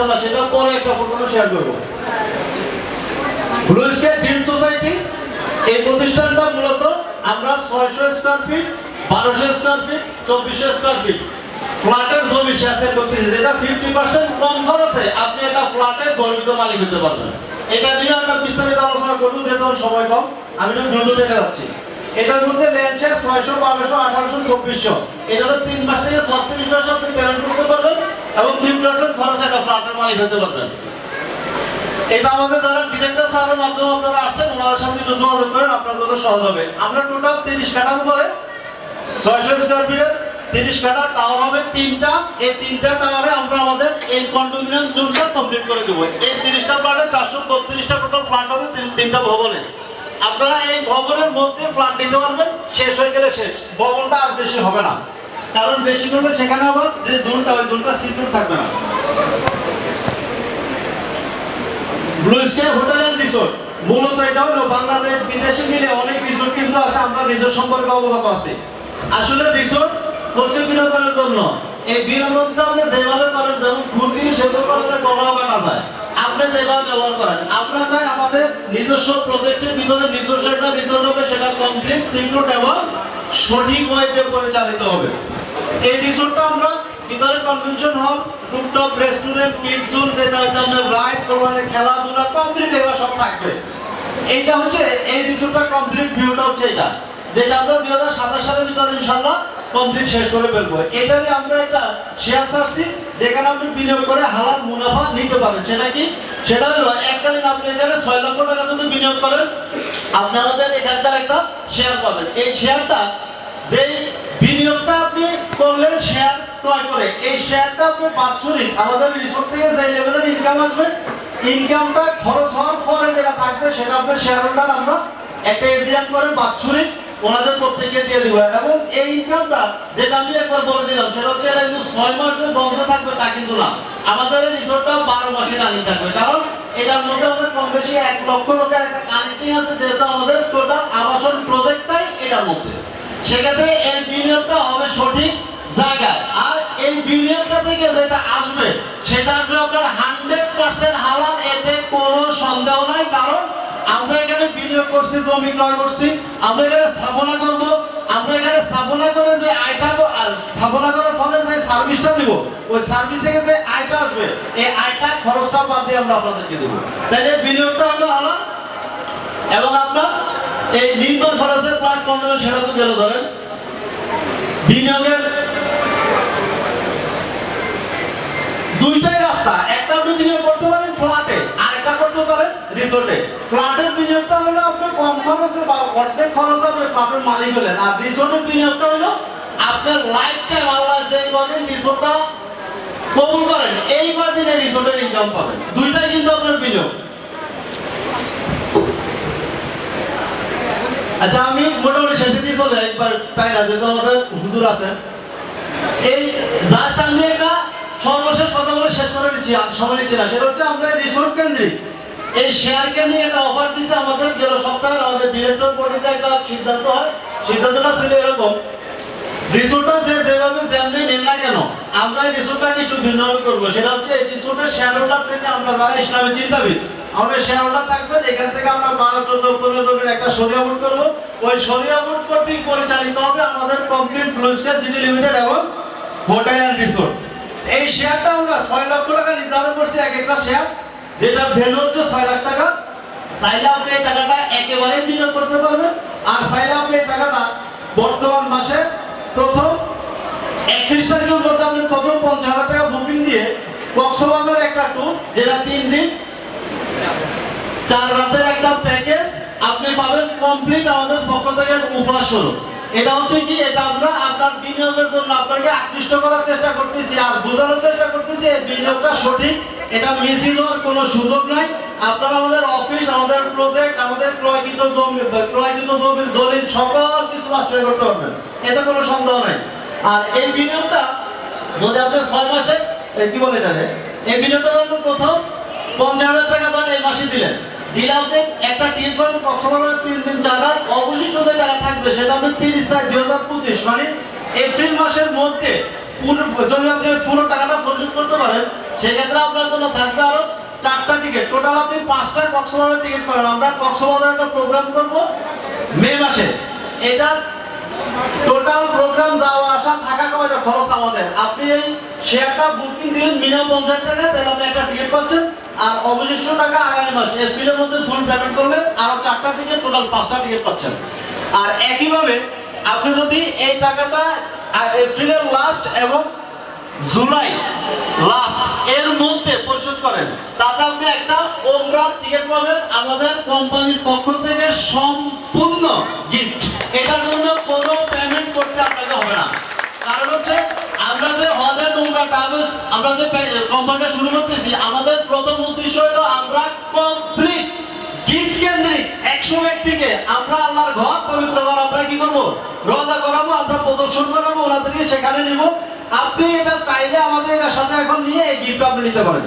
ইনশাল্লাহ সেটা পরে একটা ফটো শেয়ার করব। ব্লু স্কাই ড্রিম সোসাইটি এই প্রতিষ্ঠানটা মূলত আমরা ছয়শো স্কোয়ার ফিট বারোশো স্কোয়ার ফিট চব্বিশশো স্কোয়ার ফিট ফ্ল্যাটের জমি শেয়ার করতেছি। যেটা ফিফটি পার্সেন্ট কম খরচে আপনি একটা ফ্ল্যাটের গর্বিত মালিক হতে পারবেন। এটা নিয়ে আমরা বিস্তারিত আলোচনা করব, যেহেতু সময় কম। আমি একটু দ্রুত দেখে যাচ্ছি। এটার মধ্যে ল্যান্ড ছয়শো, বারোশো, আঠারোশো, চব্বিশশো। এটা হলো তিন মাস থেকে ছত্রিশ মাস আপনি পেমেন্ট করতে পারবেন। এবং তিন পার্সেন্ট খরচে একটা ফ্ল্যাটের মালিক হতে পারবেন। এটা আমাদের যারা ডিরেক্টর স্যারের মাধ্যমে আপনারা ওনাদের সাথে একটু যোগাযোগ করেন সহজ হবে। আমরা টোটাল তিরিশ কাঠার উপরে, ছয়শো স্কোয়ার ফিটের তিরিশ কাঠা টাওয়ার হবে তিনটা। এই তিনটা টাওয়ারে আমরা আমাদের এই কন্ডোমিনিয়াম জোনটা কমপ্লিট করে দেবো। এই তিরিশটা প্লাটে চারশো বত্রিশটা টোটাল প্লান্ট হবে তিনটা ভবনে। আপনারা এই ভবনের মধ্যে প্লান্ট দিতে পারবেন, শেষ হয়ে গেলে শেষ। ভবনটা আর বেশি হবে না। কারণ বেশি করলে সেখানে আবার যে জোনটা, ওই জোনটা সিকিউর থাকবে না। ব্লু হোটেল এন্ড রিসোর্ট মূলত এটা হলো বাংলাদেশ বিদেশে মিলে অনেক রিসোর্ট কিন্তু আছে, আমরা রিসোর্ট সম্পর্কে অবগত আছি। আসলে রিসোর্ট হচ্ছে বিনোদনের জন্য। এই বিনোদনটা আপনি যেভাবে করেন যেমন সেভাবে যায়। আপনি যেভাবে ব্যবহার করেন, আমরা চাই আমাদের নিজস্ব প্রজেক্টের ভিতরে নিজস্ব একটা রিসোর্ট হবে, সেটা কমপ্লিট সিকিউর এবং সঠিক ওয়েতে পরিচালিত হবে। এই রিসোর্টটা আমরা ভিতরে convention hall rooftop restaurant mid zone যেটা আপনার রাইড কোরবানি খেলাধুলা কমপ্লিট এবার সব থাকবে। এইটা হচ্ছে, এই রিসোর্টটা কমপ্লিট ভিউটা হচ্ছে এটা যেটা আমরা দুই হাজার সাতাশ সালের ভিতরে ইনশাল্লাহ কমপ্লিট শেষ করে ফেলব। এটারই আমরা একটা শেয়ার ছাড়ছি যেখানে আপনি বিনিয়োগ করে হালাল মুনাফা নিতে পারেন। সেটা কি? সেটা হলো, এককালীন আপনি এখানে ছয় লক্ষ টাকা যদি বিনিয়োগ করেন, আপনারা আপনাদের এখানকার একটা শেয়ার পাবেন। এই শেয়ারটা যেই বিনিয়োগটা আপনি করলেন শেয়ার ক্রয় করে। এই শেয়ারটা আপনি বাৎসরিক। আমাদের রিসোর্ট থেকে যে লেভেলের ইনকাম আসবে ইনকামটা খরচ হওয়ার পরে যেটা থাকবে, সেটা আপনার শেয়ার হোল্ডার আমরা একটা এজিএম করে বাৎসরিক ওনাদের প্রত্যেককে দিয়ে দিব। এবং এই ইনকামটা যেটা আমি একবার বলে দিলাম, সেটা হচ্ছে এটা কিন্তু ছয় মাস ধরে বন্ধ থাকবে তা কিন্তু না। আমাদের এই রিসোর্টটা বারো মাসে রানিং থাকবে। কারণ এটার মধ্যে আমাদের কম বেশি এক লক্ষ লোকের একটা কানেক্টিং আছে, যেহেতু আমাদের টোটাল আবাসন প্রজেক্টটাই এটার মধ্যে। সেক্ষেত্রে এই বিনিয়োগটা হবে সঠিক জায়গায় আর এই বিনিয়োগটা থেকে যেটা আসবে, সেটা আসবে আপনার হান্ড্রেড পার্সেন্ট হালাল, এতে কোনো সন্দেহ নাই। কারণ আমরা এখানে বিনিয়োগ করছি, জমি ক্রয় করছি, আমরা এখানে স্থাপনা করব, আমরা এখানে স্থাপনা করে যে আয়টা স্থাপনা করার ফলে যে সার্ভিসটা দিব, ওই সার্ভিস থেকে যে আয়টা আসবে, এই আয়টা খরচটা বাদ দিয়ে আমরা আপনাদেরকে দেবো। তাই বিনিয়োগটা হলো হালাল, এবং আপনার এই নির্মাণ খরচের প্লাট কন্ট্রোল সেটা তো গেল ধরেন। বিনিয়োগের দুইটাই রাস্তা, একটা বিনিয়োগ করতে পারেন ফ্ল্যাটে আর একটা করতে পারেন রিসোর্টে ফ্ল্যাটের বিনিয়োগটা হলো আপনি কম খরচে বা অর্ধেক খরচে আপনি ফ্ল্যাটের মালিক হলেন। আর রিসোর্টের বিনিয়োগটা হলো আপনার লাইফ টাইম আল্লাহ যে কদিন রিসোর্টটা কবুল করেন, এই কদিনে রিসোর্টের ইনকাম পাবেন। দুইটাই কিন্তু আপনার বিনিয়োগ। আচ্ছা আমি মোটামুটি শেষে দিয়ে চলে একবার তাই না যেহেতু হুজুর আছেন। এই জাস্ট আমি একটা সর্বশেষ কথাগুলো শেষ করে আমি সময় নিচ্ছি না। সেটা হচ্ছে আমরা রিসোর্ট কেন্দ্রিক। এই শেয়ারকে নিয়ে একটা অফার দিচ্ছে আমাদের, গেল সপ্তাহে আমাদের ডিরেক্টর বডিতে একটা সিদ্ধান্ত হয়। সিদ্ধান্তটা ছিল এরকম। রিসোর্টটা যে যেভাবে যেমনি নেন না কেন, আমরা এই রিসোর্টটাকে একটু ভিন্নভাবে করব। সেটা হচ্ছে এই রিসোর্টের শেয়ার হোল্ডার থেকে আমরা যারা ইসলামী চিন্তাবিদ, আমাদের শেয়ার হোল্ডার থাকবে, এখান থেকে আমরা বারো, চোদ্দ, পনেরো জনের একটা সরিয়া বোর্ড করব। ওই সরিয়া বোর্ড কর্তৃক পরিচালিত হবে আমাদের কমপ্লিট ব্লু সিটি লিমিটেড এবং হোটেল রিসোর্ট এই শেয়ারটা আমরা ছয় লক্ষ টাকা নির্ধারণ করছি এক একটা শেয়ার যেটা ভ্যালু হচ্ছে ছয় লাখ টাকা। চাইলে আপনি এই টাকাটা একেবারে বিনিয়োগ করতে পারবেন। আর চাইলে আপনি এই টাকাটা বর্তমান মাসে প্রথম একত্রিশ তারিখের মধ্যে আপনি প্রথম পঞ্চাশ হাজার টাকা বুকিং দিয়ে কক্সবাজার একটা ট্যুর যেটা তিন দিন, চার রাতের একটা প্যাকেজ আপনি পাবেন কমপ্লিট আমাদের পক্ষ থেকে উপহার স্বরূপ। এটা হচ্ছে কি, এটা আমরা আপনার বিনিয়োগের জন্য আপনাকে আকৃষ্ট করার চেষ্টা করতেছি আর বোঝানোর চেষ্টা করতেছি, এই বিনিয়োগটা সঠিক, এটা মিসিং হওয়ার কোনো সুযোগ নাই। আপনারা আমাদের অফিস, আমাদের প্রজেক্ট আমাদের ক্রয়কৃত জমি, ক্রয়কৃত জমির দলিল, সকল কিছু রাষ্ট্রীয় করতে পারবেন। এতে কোনো সন্দেহ নাই। আর এই বিনিয়োগটা, যদি আপনি ছয় মাসে কি বলে এটা রে? এই বিনিয়োগটা আপনি প্রথম পঞ্চাশ হাজার টাকা পান এই মাসে দিলেন। দিলে আপনি একটা টিকিট পাবেন কক্সবাজারে তিন দিন চার অবশিষ্ট যে টাকা থাকবে পঁচিশ মানে এপ্রিল মাসের মধ্যে যদি আপনি পুরো টাকাটা পরিশোধ করতে পারেন, সেক্ষেত্রে আপনার জন্য থাকবে আরও চারটা টিকিট টোটাল আপনি পাঁচটা কক্সবাজারের টিকিট পাবেন। আমরা কক্সবাজারে একটা প্রোগ্রাম করব মে মাসে। এটা টোটাল প্রোগ্রাম যাওয়া, আসা, থাকা কয়টা খরচ আমাদের? আপনি এই শেয়ারটা বুকিং দিলেন মিনিমাম পঞ্চাশ টাকা, তাহলে আপনি একটা টিকিট পাচ্ছেন। আর অবশিষ্ট টাকা আগামী মাস, এপ্রিলের মধ্যে ফুল পেমেন্ট করলে আরও চারটা টিকিট টোটাল পাঁচটা টিকিট পাচ্ছেন। আর একইভাবে আপনি যদি এই টাকাটা এপ্রিলের লাস্ট এবং জুলাই লাস্ট এর মধ্যে পরিশোধ করেন, তাতে আপনি একটা ওমরার টিকিট পাবেন আমাদের কোম্পানির পক্ষ থেকে সম্পূর্ণ গিফট এটার জন্য কোনো পেমেন্ট করতে আপনাকে হবে না। কারণ হচ্ছে, আমরা যে হজের নৌকা ট্রাভেলস আমরা যে কোম্পানিটা শুরু করতেছি, আমাদের প্রথম উদ্দেশ্য হলো আমরা কমপ্লিট গিফট কেন্দ্রিক। একশো ব্যক্তিকে আমরা আল্লাহর ঘর পবিত্র ঘর, আমরা কি করব? রোজা করাবো, আমরা প্রদর্শন করাবো ওনাদেরকে সেখানে নিব। আপনি এটা চাইলে আমাদের এটার সাথে এখন নিয়ে এই গিফট আপনি নিতে পারেন।